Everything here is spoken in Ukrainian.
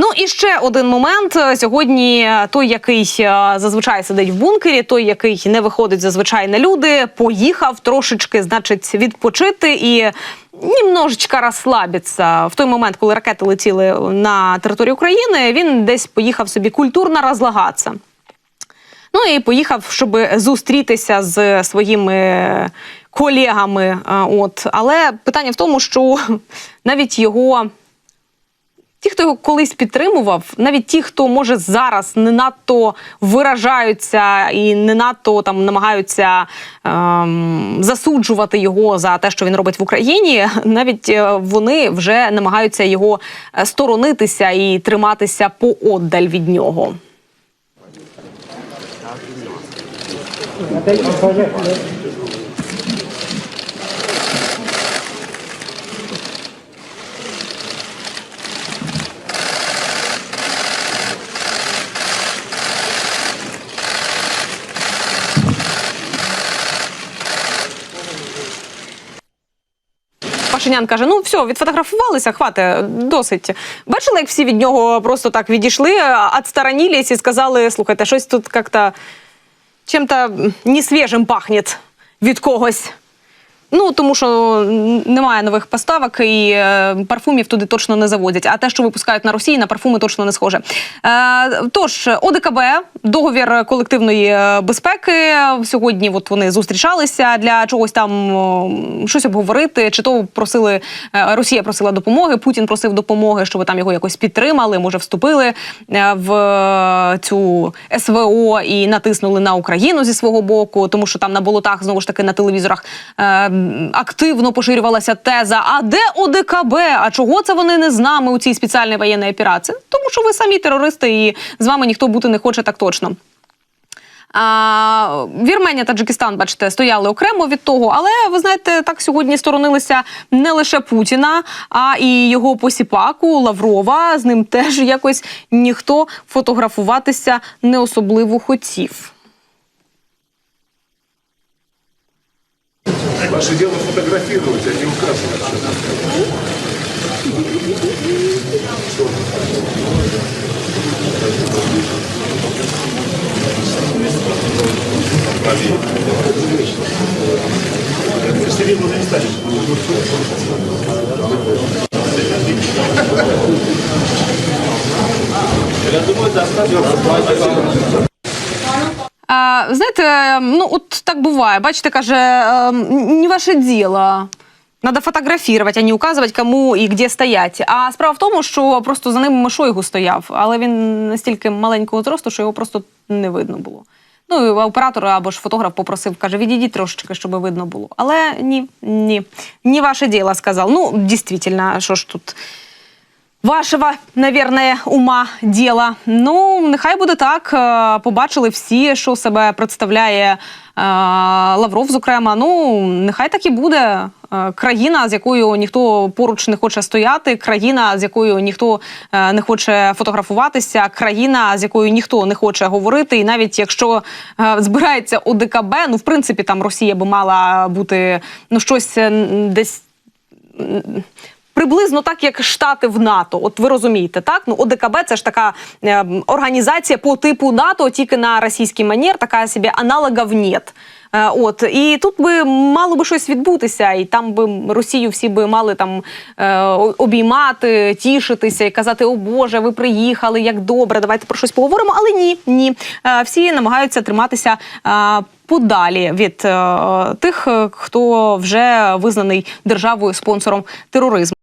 Ну і ще один момент сьогодні. Той, який е, зазвичай сидить в бункері, той, який не виходить зазвичай на люди, поїхав трошечки, значить, відпочити і. Немножечко розслабитися. в той момент, коли ракети летіли на територію України, він десь поїхав собі культурно розлагатися. Ну і поїхав, щоб зустрітися з своїми колегами. От але питання в тому, що навіть його. Ті, хто його колись підтримував, навіть ті, хто може зараз не надто виражаються і не надто там намагаються ем, засуджувати його за те, що він робить в Україні, навіть е, вони вже намагаються його е, сторонитися і триматися поодаль від нього. Пашинян каже: ну все, відфотографувалися, хвати, досить. Бачили, як всі від нього просто так відійшли, відсторонились і сказали: слухайте, щось тут як-то чим-то не свіжим пахне від когось. Ну тому що немає нових поставок і е, парфумів туди точно не заводять. А те, що випускають на Росії, на парфуми точно не схоже. Е, тож ОДКБ, договір колективної е, безпеки. Сьогодні от вони зустрічалися для чогось там о, щось обговорити. Чи то просили е, Росія просила допомоги, Путін просив допомоги, щоб там його якось підтримали. Може, вступили е, в е, цю СВО і натиснули на Україну зі свого боку, тому що там на болотах знову ж таки на телевізорах е, активно поширювалася теза: а де ОДКБ? А чого це вони не з нами у цій спеціальній воєнній операції? Тому що ви самі терористи, і з вами ніхто бути не хоче так точно. А, Вірменія, Таджикистан, бачите, стояли окремо від того, але ви знаєте, так сьогодні сторонилися не лише Путіна, а і його посіпаку Лаврова. З ним теж якось ніхто фотографуватися не особливо хотів. Ваше дело фотографировать, а не указывать. А, знаєте, ну от так буває. Бачите, каже, е, не ваше діло. Надо фотографувати, а не указувати, кому і де стоять. А справа в тому, що просто за ним Шойгу стояв, але він настільки маленького зросту, що його просто не видно було. Ну, і оператор або ж фотограф попросив, каже, відійдіть трошечки, щоб видно було. Але ні, ні, не ваше діло, сказав. Ну, дійсно, що ж тут вашого, наверное, ума діла. Ну, нехай буде так. Е, Побачили всі, що себе представляє е, Лавров, зокрема. Ну, нехай так і буде. Е, Країна, з якою ніхто поруч не хоче стояти, країна, з якою ніхто не хоче фотографуватися, країна, з якою ніхто не хоче говорити. І навіть якщо збирається ОДКБ, ну в принципі там Росія би мала бути ну щось десь Приблизно так, як Штати в НАТО. От ви розумієте, так? Ну, ОДКБ це ж така е, організація по типу НАТО, тільки на російський манер, така собі аналогов нет. Е, От і тут би мало би щось відбутися, і там би Росію всі би мали там е, обіймати, тішитися і казати: О Боже, ви приїхали, як добре, давайте про щось поговоримо. Але ні, ні. Е, всі намагаються триматися. Подалі від тих, хто вже визнаний державою спонсором тероризму.